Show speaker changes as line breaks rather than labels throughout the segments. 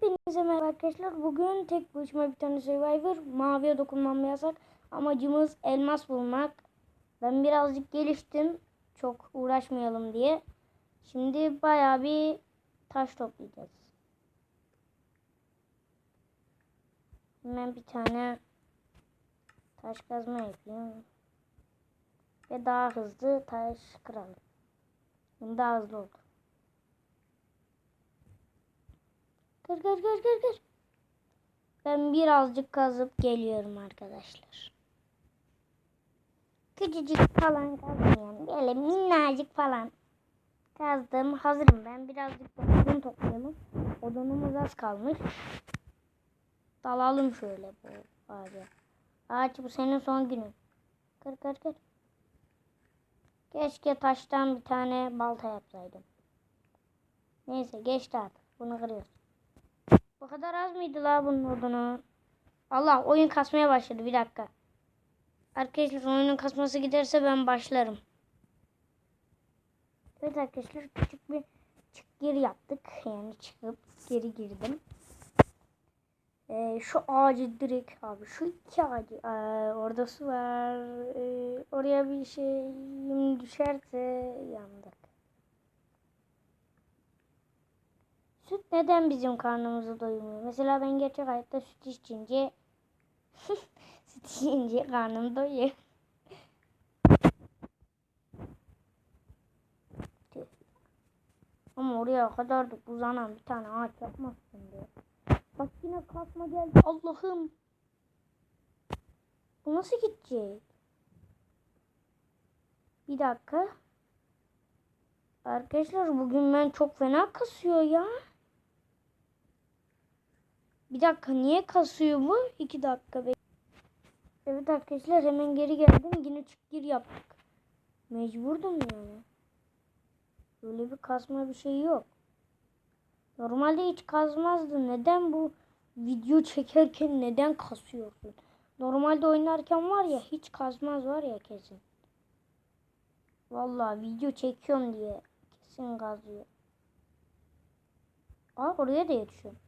Hepinize merhaba arkadaşlar. Bugün tek başıma bir tane Survivor. Maviye dokunmam yasak. Amacımız elmas bulmak. Ben birazcık geliştim. Çok uğraşmayalım diye. Şimdi bayağı bir taş toplayacağız. Hemen bir tane taş kazma yapayım. Ve daha hızlı taş kıralım. Daha hızlı oldu. Kır kır kır kır kır. Ben birazcık kazıp geliyorum arkadaşlar. Küçücük falan kazmıyorum. Böyle minnacık falan. Kazdım. Hazırım ben. Birazcık da odun toplayalım. Odunumuz az kalmış. Dalalım şöyle bu ağaca. Ağaç bu senin son günün. Kır kır kır. Keşke taştan bir tane balta yapsaydım. Neyse geçti artık. Bunu kırıyoruz. Bu kadar az mıydı la bunun odunu? Allah oyun kasmaya başladı bir dakika. Arkadaşlar oyunun kasması giderse ben başlarım. Evet arkadaşlar küçük bir çık geri yaptık. Yani çıkıp geri girdim. Ee, şu ağacı direkt abi şu iki ağacı ee, orada su var. Ee, oraya bir şeyim düşerse yandık. Süt neden bizim karnımızı doyurmuyor? Mesela ben gerçek hayatta süt içince süt içince karnım doyuyor. Ama oraya kadar da uzanan bir tane ağaç yapmazsın diye. Bak yine kasma geldi. Allah'ım. Bu nasıl gidecek? Bir dakika. Arkadaşlar bugün ben çok fena kasıyor ya. Bir dakika niye kasıyor bu? İki dakika. Be. Evet arkadaşlar hemen geri geldim. Yine çık gir yaptık. Mecburdum yani. Böyle bir kasma bir şey yok. Normalde hiç kazmazdı. Neden bu video çekerken neden kasıyorsun? Normalde oynarken var ya hiç kazmaz var ya kesin. Vallahi video çekiyorum diye kesin kazıyor. Aa oraya da yetişiyorum.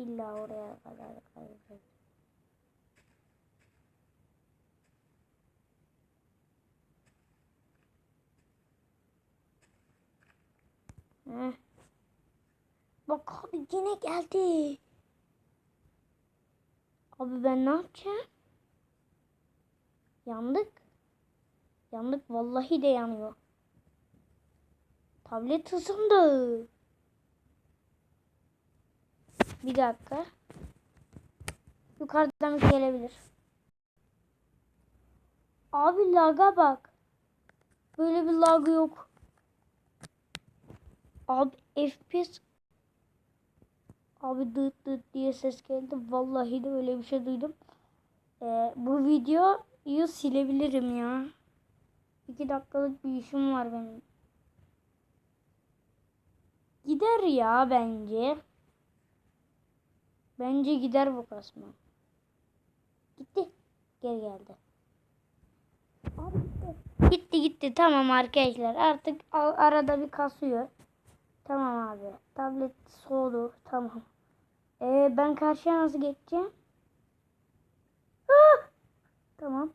İlla oraya kadar. Heh. Bak abi yine geldi. Abi ben ne yapacağım? Yandık. Yandık vallahi de yanıyor. Tablet ısındı. Bir dakika. Yukarıdan bir gelebilir. Abi laga bak. Böyle bir lag yok. Abi FPS Abi dıt dıt diye ses geldi. Vallahi de öyle bir şey duydum. Ee, bu videoyu silebilirim ya. İki dakikalık bir işim var benim. Gider ya bence. Bence gider bu kasma. Gitti. Geri geldi. Abi gitti. Gitti gitti. Tamam arkadaşlar. Artık arada bir kasıyor. Tamam abi. Tablet soğudu. Tamam. Ee, ben karşıya nasıl geçeceğim? Ah! Tamam.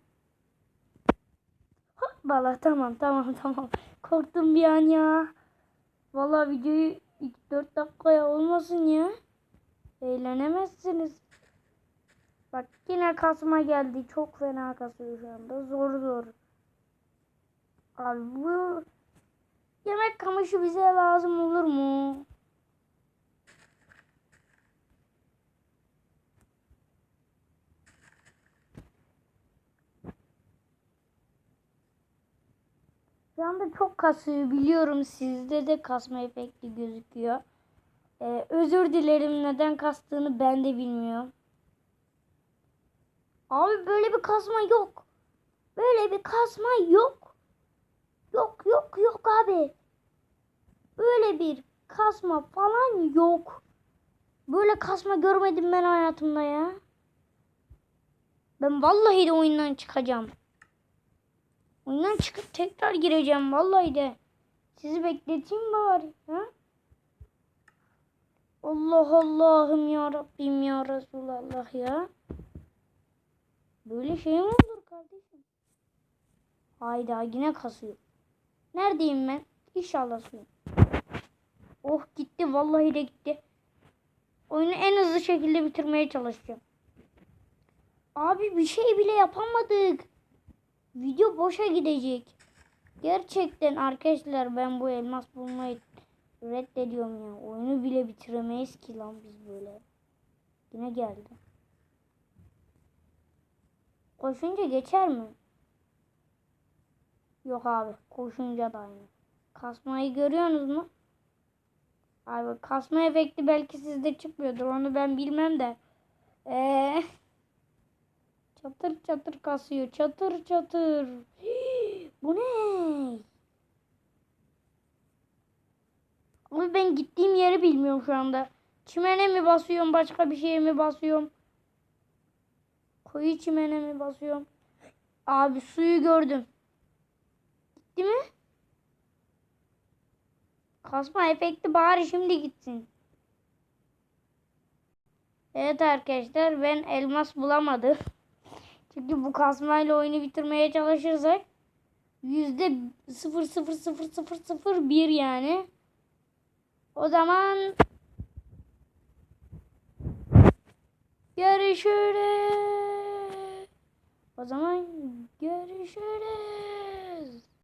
Hoppala tamam tamam tamam. Korktum bir an ya. Vallahi videoyu 4 dakikaya olmasın ya. Eğlenemezsiniz. Bak yine kasma geldi. Çok fena kasıyor şu anda. Zor zor. Abi bu yemek kamışı bize lazım olur mu? Şu anda çok kasıyor biliyorum sizde de kasma efekti gözüküyor. Ee, özür dilerim neden kastığını ben de bilmiyorum. Abi böyle bir kasma yok. Böyle bir kasma yok. Yok yok yok abi. Böyle bir kasma falan yok. Böyle kasma görmedim ben hayatımda ya. Ben vallahi de oyundan çıkacağım. Oyundan çıkıp tekrar gireceğim vallahi de. Sizi bekleteyim bari. Ha? Allah Allah'ım ya Rabbim ya Resulallah ya. Böyle şey mi olur kardeşim? Hayda yine kasıyor. Neredeyim ben? İnşallah suyum. Oh gitti vallahi de gitti. Oyunu en hızlı şekilde bitirmeye çalışacağım. Abi bir şey bile yapamadık. Video boşa gidecek. Gerçekten arkadaşlar ben bu elmas bulmayı reddediyorum ya. Oyunu bile bitiremeyiz ki lan biz böyle. Yine geldi. Koşunca geçer mi? Yok abi. Koşunca da aynı. Kasmayı görüyorsunuz mu? Abi kasma efekti belki sizde çıkmıyordur. Onu ben bilmem de. Eee çatır çatır kasıyor. Çatır çatır. Hii, bu ne? Abi ben gittiğim yeri bilmiyorum şu anda. Çimene mi basıyorum? Başka bir şeye mi basıyorum? Koyu çimene mi basıyorum? Abi suyu gördüm. Gitti mi? Kasma efekti bari şimdi gitsin. Evet arkadaşlar ben elmas bulamadım. Çünkü bu kasmayla oyunu bitirmeye çalışırsak yüzde sıfır sıfır sıfır sıfır sıfır bir yani. O zaman görüşürüz. O zaman görüşürüz.